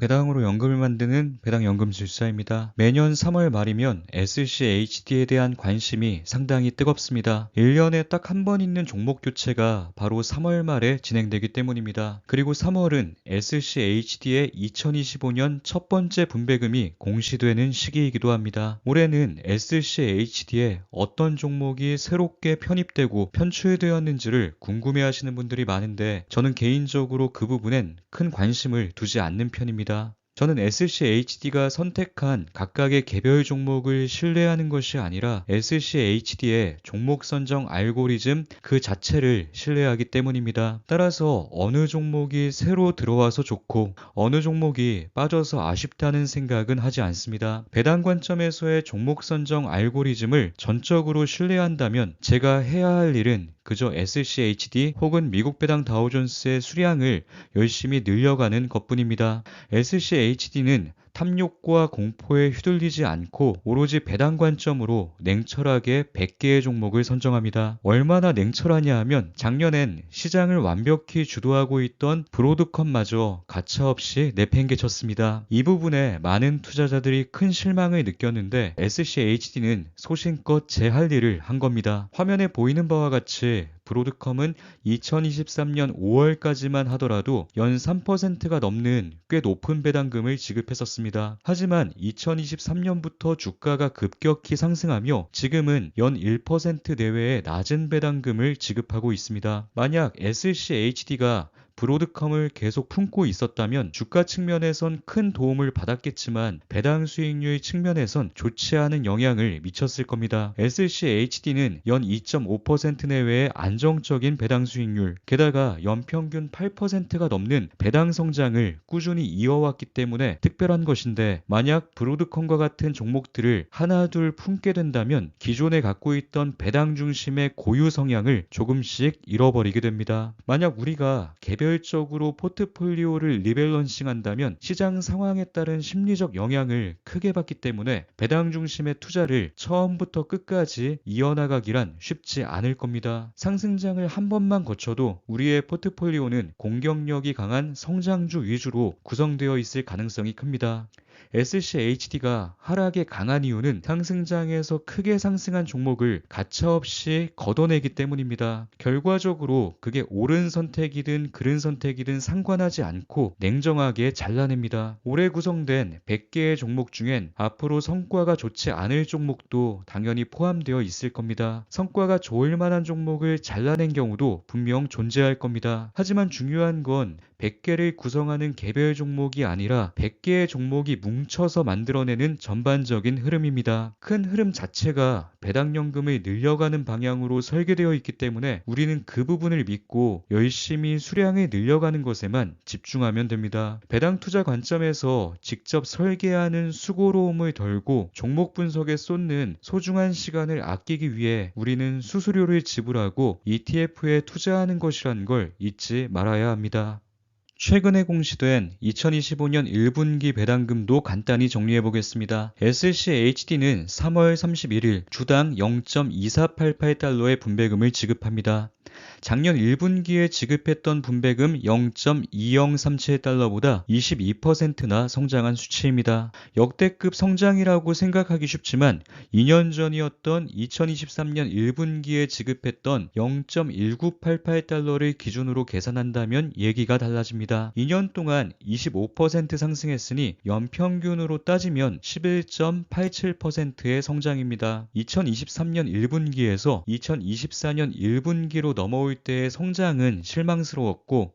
배당으로 연금을 만드는 배당연금술사입니다. 매년 3월 말이면 SCHD에 대한 관심이 상당히 뜨겁습니다. 1년에 딱 한 번 있는 종목 교체가 바로 3월 말에 진행되기 때문입니다. 그리고 3월은 SCHD의 2025년 첫 번째 분배금이 공시되는 시기이기도 합니다. 올해는 SCHD에 어떤 종목이 새롭게 편입되고 편출되었는지를 궁금해 하시는 분들이 많은데 저는 개인적으로 그 부분엔 큰 관심을 두지 않는 편입니다. 저는 SCHD가 선택한 각각의 개별 종목을 신뢰하는 것이 아니라 SCHD의 종목 선정 알고리즘 그 자체를 신뢰하기 때문입니다. 따라서 어느 종목이 새로 들어와서 좋고 어느 종목이 빠져서 아쉽다는 생각은 하지 않습니다. 배당 관점에서의 종목 선정 알고리즘을 전적으로 신뢰한다면 제가 해야 할 일은 그저 SCHD 혹은 미국 배당 다우존스의 수량을 열심히 늘려가는 것뿐입니다. SCHD는 탐욕과 공포에 휘둘리지 않고 오로지 배당 관점으로 냉철하게 100개의 종목을 선정합니다. 얼마나 냉철하냐 하면 작년엔 시장을 완벽히 주도하고 있던 브로드컴마저 가차없이 내팽개쳤습니다. 이 부분에 많은 투자자들이 큰 실망을 느꼈는데 SCHD는 소신껏 제 할 일을 한 겁니다. 화면에 보이는 바와 같이 브로드컴은 2023년 5월까지만 하더라도 연 3%가 넘는 꽤 높은 배당금을 지급했었습니다. 하지만 2023년부터 주가가 급격히 상승하며 지금은 연 1% 내외의 낮은 배당금을 지급하고 있습니다. 만약 SCHD가 브로드컴을 계속 품고 있었다면 주가 측면에선 큰 도움을 받았겠지만 배당 수익률 측면에선 좋지 않은 영향을 미쳤을 겁니다. SCHD는 연 2.5% 내외의 안정적인 배당 수익률, 게다가 연평균 8%가 넘는 배당 성장을 꾸준히 이어왔기 때문에 특별한 것인데 만약 브로드컴과 같은 종목들을 하나 둘 품게 된다면 기존에 갖고 있던 배당 중심의 고유 성향을 조금씩 잃어버리게 됩니다. 만약 우리가 개별 개별적으로 포트폴리오를 리밸런싱 한다면 시장 상황에 따른 심리적 영향을 크게 받기 때문에 배당 중심의 투자를 처음부터 끝까지 이어나가기란 쉽지 않을 겁니다. 상승장을 한 번만 거쳐도 우리의 포트폴리오는 공격력이 강한 성장주 위주로 구성되어 있을 가능성이 큽니다. SCHD가 하락에 강한 이유는 상승장에서 크게 상승한 종목을 가차없이 걷어내기 때문입니다. 결과적으로 그게 옳은 선택이든 그른 선택이든 상관하지 않고 냉정하게 잘라냅니다. 올해 구성된 100개의 종목 중엔 앞으로 성과가 좋지 않을 종목도 당연히 포함되어 있을 겁니다. 성과가 좋을 만한 종목을 잘라낸 경우도 분명 존재할 겁니다. 하지만 중요한 건 100개를 구성하는 개별 종목이 아니라 100개의 종목이 뭉 쳐서 만들어내는 전반적인 흐름입니다. 큰 흐름 자체가 배당연금을 늘려가는 방향으로 설계되어 있기 때문에 우리는 그 부분을 믿고 열심히 수량을 늘려가는 것에만 집중하면 됩니다. 배당 투자 관점에서 직접 설계하는 수고로움을 덜고 종목 분석에 쏟는 소중한 시간을 아끼기 위해 우리는 수수료를 지불하고 ETF에 투자하는 것이란 걸 잊지 말아야 합니다. 최근에 공시된 2025년 1분기 배당금도 간단히 정리해 보겠습니다. SCHD는 3월 31일 주당 0.2488달러의 분배금을 지급합니다. 작년 1분기에 지급했던 분배금 0.2037 달러보다 22%나 성장한 수치입니다. 역대급 성장이라고 생각하기 쉽지만 2년 전이었던 2023년 1분기에 지급했던 0.1988 달러를 기준으로 계산한다면 얘기가 달라집니다. 2년 동안 25% 상승했으니 연평균으로 따지면 11.87%의 성장입니다. 2023년 1분기에서 2024년 1분기로 넘어올 때의 성장은 실망스러웠고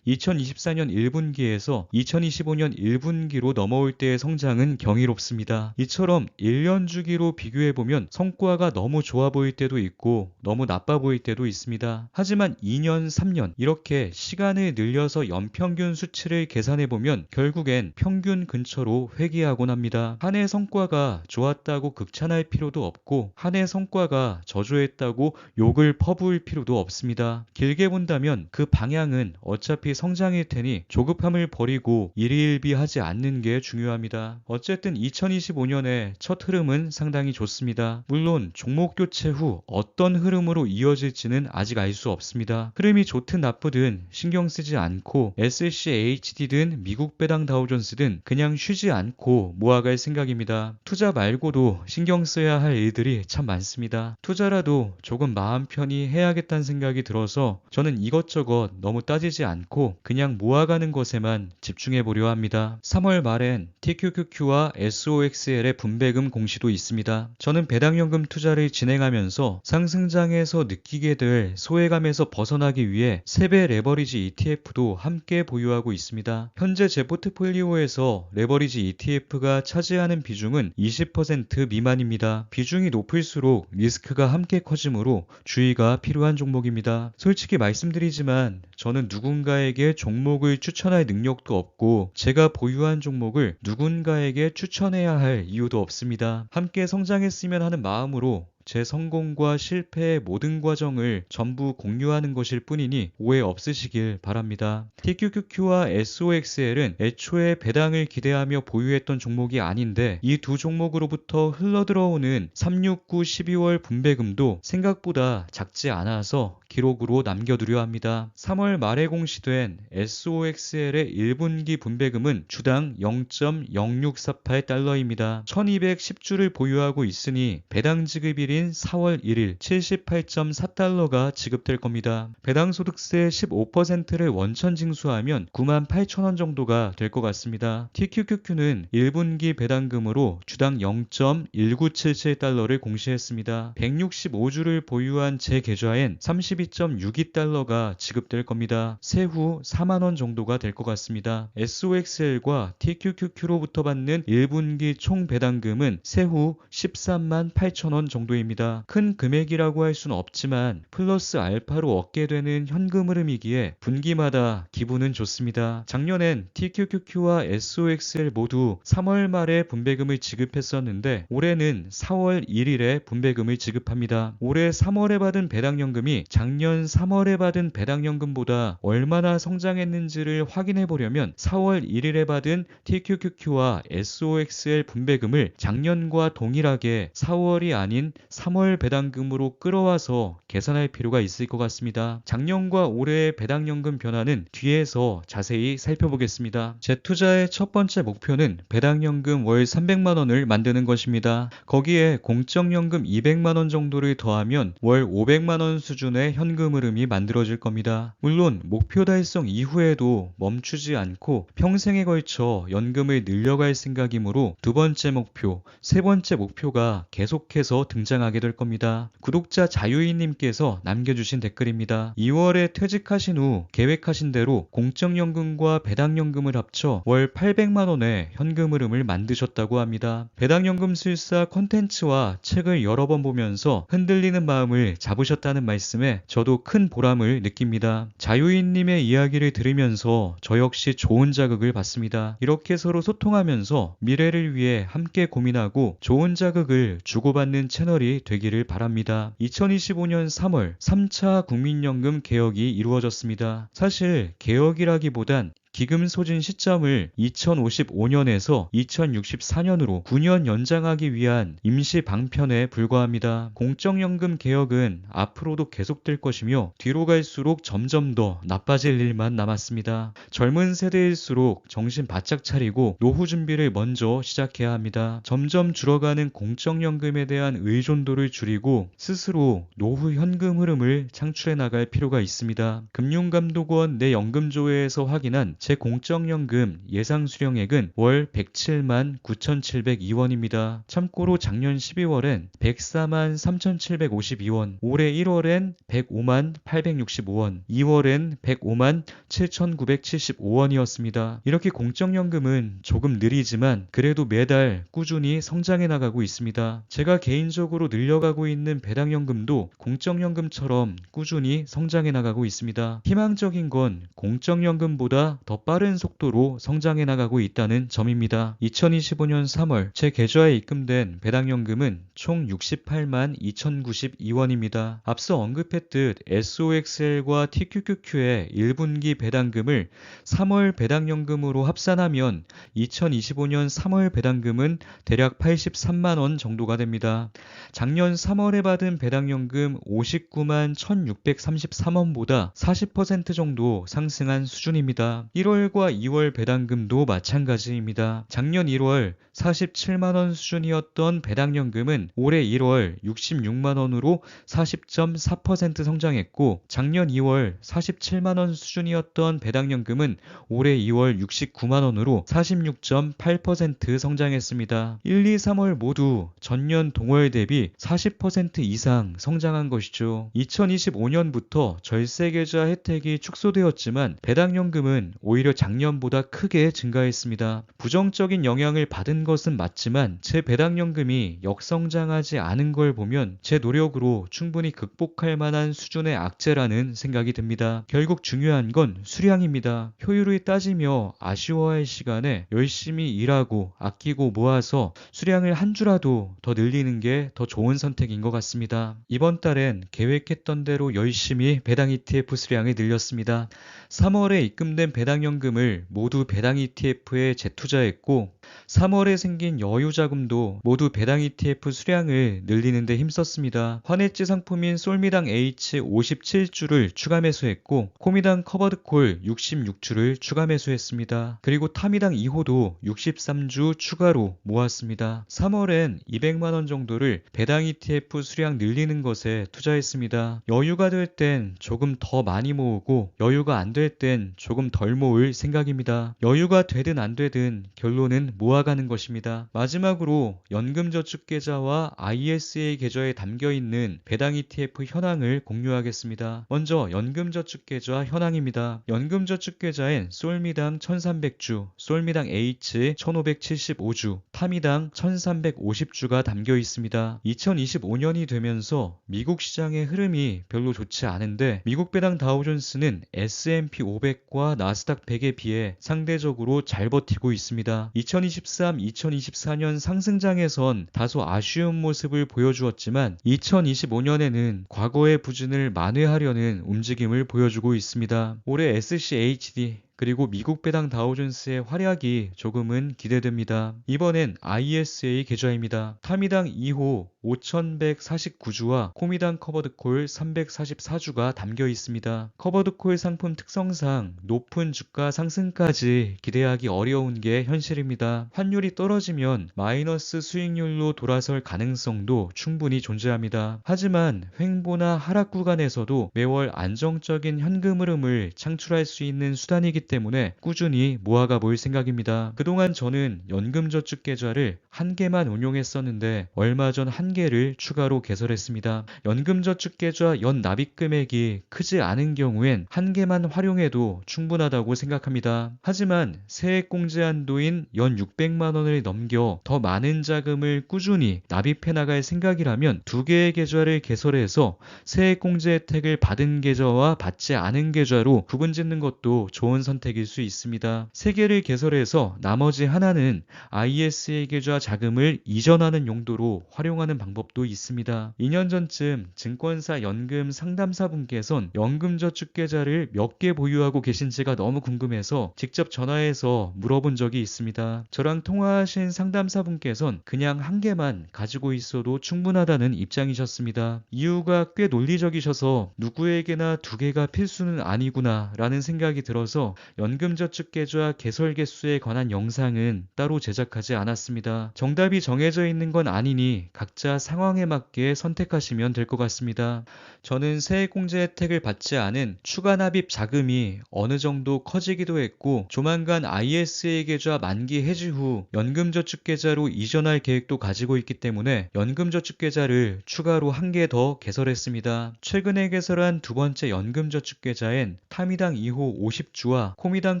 2024년 1분기에서 2025년 1분기로 넘어올 때의 성장은 경이롭습니다. 이처럼 1년 주기로 비교해보면 성과가 너무 좋아 보일 때도 있고 너무 나빠 보일 때도 있습니다. 하지만 2년, 3년 이렇게 시간을 늘려서 연평균 수치를 계산해보면 결국엔 평균 근처로 회귀하곤 합니다. 한 해 성과가 좋았다고 극찬할 필요도 없고 한 해 성과가 저조했다고 욕을 퍼부을 필요도 없습니다. 길게 본다면 그 방향은 어차피 성장일 테니 조급함을 버리고 일희일비하지 않는 게 중요합니다. 어쨌든 2025년에 첫 흐름은 상당히 좋습니다. 물론 종목 교체 후 어떤 흐름으로 이어질지는 아직 알 수 없습니다. 흐름이 좋든 나쁘든 신경 쓰지 않고 SCHD든 미국 배당 다우존스든 그냥 쉬지 않고 모아갈 생각입니다. 투자 말고도 신경 써야 할 일들이 참 많습니다. 투자라도 조금 마음 편히 해야겠다는 생각이 들어서 저는 이것저것 너무 따지지 않고 그냥 모아가는 것에만 집중해 보려 합니다. 3월 말엔 TQQQ와 SOXL의 분배금 공시도 있습니다. 저는 배당연금 투자를 진행하면서 상승장에서 느끼게 될 소외감에서 벗어나기 위해 세배 레버리지 ETF도 함께 보유하고 있습니다. 현재 제 포트폴리오에서 레버리지 ETF가 차지하는 비중은 20% 미만입니다. 비중이 높을수록 리스크가 함께 커지므로 주의가 필요한 종목입니다. 솔직히 말씀드리지만 저는 누군가 에게 종목을 추천할 능력도 없고 제가 보유한 종목을 누군가에게 추천해야 할 이유도 없습니다. 함께 성장했으면 하는 마음으로 제 성공과 실패의 모든 과정을 전부 공유하는 것일 뿐이니 오해 없으시길 바랍니다. TQQQ와 SOXL은 애초에 배당을 기대하며 보유했던 종목이 아닌데 이 두 종목으로부터 흘러들어오는 369 12월 분배금도 생각보다 작지 않아서 기록으로 남겨두려 합니다. 3월 말에 공시된 SOXL의 1분기 분배금은 주당 0.0648달러입니다. 1210주를 보유하고 있으니 배당 지급일 인 4월 1일 78.4달러가 지급될 겁니다. 배당 소득세 15%를 원천 징수하면 9만 8천원 정도가 될 것 같습니다. TQQQ는 1분기 배당금으로 주당 0.1977달러를 공시했습니다. 165주를 보유한 제 계좌엔 32.62달러가 지급될 겁니다. 세후 4만원 정도가 될 것 같습니다. SOXL과 TQQQ로부터 받는 1분기 총 배당금은 세후 13만 8천원 정도 입니다. 큰 금액이라고 할 수는 없지만 플러스 알파로 얻게 되는 현금 흐름이기에 분기마다 기분은 좋습니다. 작년엔 TQQQ와 SOXL 모두 3월 말에 분배금을 지급했었는데 올해는 4월 1일에 분배금을 지급합니다. 올해 3월에 받은 배당연금이 작년 3월에 받은 배당연금보다 얼마나 성장했는지를 확인해 보려면 4월 1일에 받은 TQQQ와 SOXL 분배금을 작년과 동일하게 4월이 아닌 3월 배당금으로 끌어와서 계산할 필요가 있을 것 같습니다. 작년과 올해의 배당연금 변화는 뒤에서 자세히 살펴보겠습니다. 제 투자의 첫 번째 목표는 배당연금 월 300만원을 만드는 것입니다. 거기에 공적연금 200만원 정도를 더하면 월 500만원 수준의 현금 흐름이 만들어질 겁니다. 물론 목표 달성 이후에도 멈추지 않고 평생에 걸쳐 연금을 늘려갈 생각이므로 두 번째 목표, 세 번째 목표가 계속해서 등장 하게 될 겁니다. 구독자 자유인님께서 남겨주신 댓글입니다. 2월에 퇴직하신 후 계획하신 대로 공적연금과 배당연금을 합쳐 월 800만원의 현금 흐름을 만드셨다고 합니다. 배당연금 술사 컨텐츠와 책을 여러 번 보면서 흔들리는 마음을 잡으셨다는 말씀에 저도 큰 보람을 느낍니다. 자유인님의 이야기를 들으면서 저 역시 좋은 자극을 받습니다. 이렇게 서로 소통하면서 미래를 위해 함께 고민하고 좋은 자극을 주고받는 채널이 되기를 바랍니다. 2025년 3월 3차 국민연금 개혁이 이루어졌습니다. 사실 개혁이라기보단 기금 소진 시점을 2055년에서 2064년으로 9년 연장하기 위한 임시 방편에 불과합니다. 공적연금 개혁은 앞으로도 계속될 것이며 뒤로 갈수록 점점 더 나빠질 일만 남았습니다. 젊은 세대일수록 정신 바짝 차리고 노후 준비를 먼저 시작해야 합니다. 점점 줄어가는 공적연금에 대한 의존도를 줄이고 스스로 노후 현금 흐름을 창출해 나갈 필요가 있습니다. 금융감독원 내 연금조회에서 확인한 제 공적연금 예상 수령액은 월 107만 9,702원입니다. 참고로 작년 12월엔 104만 3,752원, 올해 1월엔 105만 865원, 2월엔 105만 7,975원이었습니다. 이렇게 공적연금은 조금 느리지만 그래도 매달 꾸준히 성장해 나가고 있습니다. 제가 개인적으로 늘려가고 있는 배당연금도 공적연금처럼 꾸준히 성장해 나가고 있습니다. 희망적인 건 공적연금보다 더 빠른 속도로 성장해 나가고 있다는 점입니다. 2025년 3월 제 계좌에 입금된 배당연금은 총 68만 2,092원입니다. 앞서 언급했듯 SOXL과 TQQQ의 1분기 배당금을 3월 배당연금으로 합산하면 2025년 3월 배당금은 대략 83만원 정도가 됩니다. 작년 3월에 받은 배당연금 59만 1633원보다 40% 정도 상승한 수준입니다. 1월과 2월 배당금도 마찬가지입니다. 작년 1월 47만원 수준이었던 배당연금은 올해 1월 66만원으로 40.4% 성장했고 작년 2월 47만원 수준이었던 배당연금은 올해 2월 69만원으로 46.8% 성장했습니다. 1, 2, 3월 모두 전년 동월 대비 40% 이상 성장한 것이죠. 2025년부터 절세계좌 혜택이 축소되었지만 배당연금은 오히려 작년보다 크게 증가했습니다. 부정적인 영향을 받은 것은 맞지만 제 배당연금이 역성장하지 않은 걸 보면 제 노력으로 충분히 극복할 만한 수준의 악재라는 생각이 듭니다. 결국 중요한 건 수량입니다. 효율을 따지며 아쉬워할 시간에 열심히 일하고 아끼고 모아서 수량을 한 주라도 더 늘리는 게 더 좋은 선택인 것 같습니다. 이번 달엔 계획했던 대로 열심히 배당 ETF 수량을 늘렸습니다. 3월에 입금된 배당 연금을 모두 배당 ETF에 재투자했고 3월에 생긴 여유 자금도 모두 배당 ETF 수량을 늘리는 데 힘썼습니다. 환해지 상품인 솔미당 H 57주를 추가 매수했고 코미당 커버드콜 66주를 추가 매수했습니다. 그리고 타미당 2호도 63주 추가로 모았습니다. 3월엔 200만원 정도를 배당 ETF 수량 늘리는 것에 투자했습니다. 여유가 될 땐 조금 더 많이 모으고 여유가 안 될 땐 조금 덜 모을 생각입니다. 여유가 되든 안 되든 결론은 모아가는 것입니다. 마지막으로 연금저축계좌와 ISA 계좌에 담겨 있는 배당 ETF 현황을 공유하겠습니다. 먼저 연금저축계좌 현황입니다. 연금저축계좌엔 솔미당 1300주, 솔미당 H 1575주, 타미당 1350주가 담겨 있습니다. 2025년이 되면서 미국 시장의 흐름이 별로 좋지 않은데 미국 배당 다우존스는 S&P 500과 나스닥 100에 비해 상대적으로 잘 버티고 있습니다. 2023, 2024년 상승장에선 다소 아쉬운 모습을 보여주었지만 2025년에는 과거의 부진을 만회하려는 움직임을 보여주고 있습니다. 올해 SCHD 그리고 미국 배당 다우존스의 활약이 조금은 기대됩니다. 이번엔 ISA 계좌입니다. 타미당 2호 5149주와 코미당 커버드콜 344주가 담겨 있습니다. 커버드콜 상품 특성상 높은 주가 상승까지 기대하기 어려운 게 현실입니다. 환율이 떨어지면 마이너스 수익률로 돌아설 가능성도 충분히 존재합니다. 하지만 횡보나 하락 구간에서도 매월 안정적인 현금 흐름을 창출할 수 있는 수단이기 때문에 꾸준히 모아가 볼 생각입니다. 그동안 저는 연금저축계좌를 한 개만 운용했었는데 얼마 전 한 개를 추가로 개설했습니다. 연금저축계좌 연 납입 금액이 크지 않은 경우엔 한 개만 활용해도 충분하다고 생각합니다. 하지만 세액공제 한도인 연 600만 원을 넘겨 더 많은 자금을 꾸준히 납입해 나갈 생각이라면 두 개의 계좌를 개설해서 세액공제 혜택을 받은 계좌와 받지 않은 계좌로 구분 짓는 것도 좋은 선택 일 수 있습니다. 세 개를 개설해서 나머지 하나는 ISA 계좌 자금을 이전하는 용도로 활용하는 방법도 있습니다. 2년 전쯤 증권사 연금 상담사분께선 연금저축계좌를 몇 개 보유하고 계신지가 너무 궁금해서 직접 전화해서 물어본 적이 있습니다. 저랑 통화하신 상담사분께선 그냥 한 개만 가지고 있어도 충분하다는 입장이셨습니다. 이유가 꽤 논리적이셔서 누구에게나 두 개가 필수는 아니구나 라는 생각이 들어서 연금저축계좌 개설 개수에 관한 영상은 따로 제작하지 않았습니다. 정답이 정해져 있는 건 아니니 각자 상황에 맞게 선택하시면 될 것 같습니다. 저는 세액공제 혜택을 받지 않은 추가 납입 자금이 어느 정도 커지기도 했고 조만간 ISA 계좌 만기 해지 후 연금저축계좌로 이전할 계획도 가지고 있기 때문에 연금저축계좌를 추가로 한 개 더 개설했습니다. 최근에 개설한 두 번째 연금저축계좌엔 타미당 2호 50주와 코미단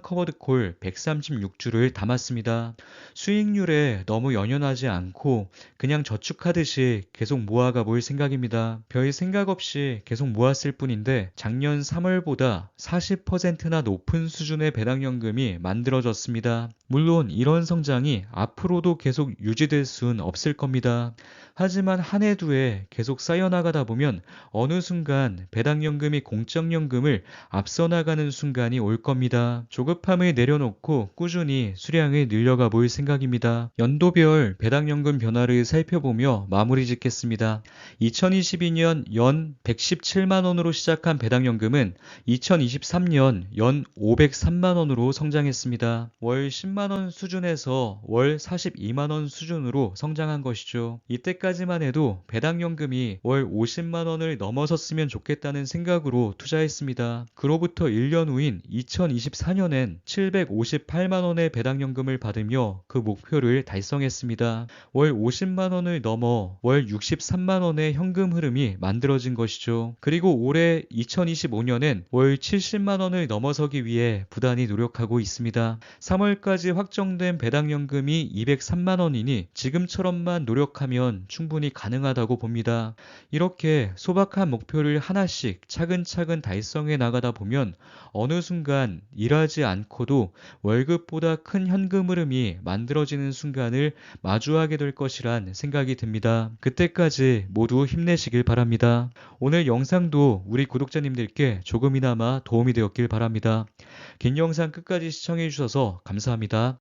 커버드 콜 136주를 담았습니다. 수익률에 너무 연연하지 않고 그냥 저축하듯이 계속 모아가 볼 생각입니다. 별 생각 없이 계속 모았을 뿐인데 작년 3월보다 40%나 높은 수준의 배당연금이 만들어졌습니다. 물론 이런 성장이 앞으로도 계속 유지될 수는 없을 겁니다. 하지만 한 해 두 해 계속 쌓여나가다 보면 어느 순간 배당연금이 공적연금을 앞서 나가는 순간이 올 겁니다. 조급함을 내려놓고 꾸준히 수량을 늘려가 볼 생각입니다. 연도별 배당연금 변화를 살펴보며 마무리 짓겠습니다. 2022년 연 117만원으로 시작한 배당연금은 2023년 연 503만원으로 성장했습니다. 월 10만원 수준에서 월 42만원 수준으로 성장한 것이죠. 이때까지만 해도 배당연금이 월 50만원을 넘어섰으면 좋겠다는 생각으로 투자했습니다. 그로부터 1년 후인 2024년엔 758만 원의 배당연금을 받으며 그 목표를 달성했습니다. 월 50만 원을 넘어 월 63만 원의 현금 흐름이 만들어진 것이죠. 그리고 올해 2025년엔 월 70만 원을 넘어서기 위해 부단히 노력하고 있습니다. 3월까지 확정된 배당연금이 203만 원이니 지금처럼만 노력하면 충분히 가능하다고 봅니다. 이렇게 소박한 목표를 하나씩 차근차근 달성해 나가다 보면 어느 순간 일하지 않고도 월급보다 큰 현금 흐름이 만들어지는 순간을 마주하게 될 것이란 생각이 듭니다. 그때까지 모두 힘내시길 바랍니다. 오늘 영상도 우리 구독자님들께 조금이나마 도움이 되었길 바랍니다. 긴 영상 끝까지 시청해 주셔서 감사합니다.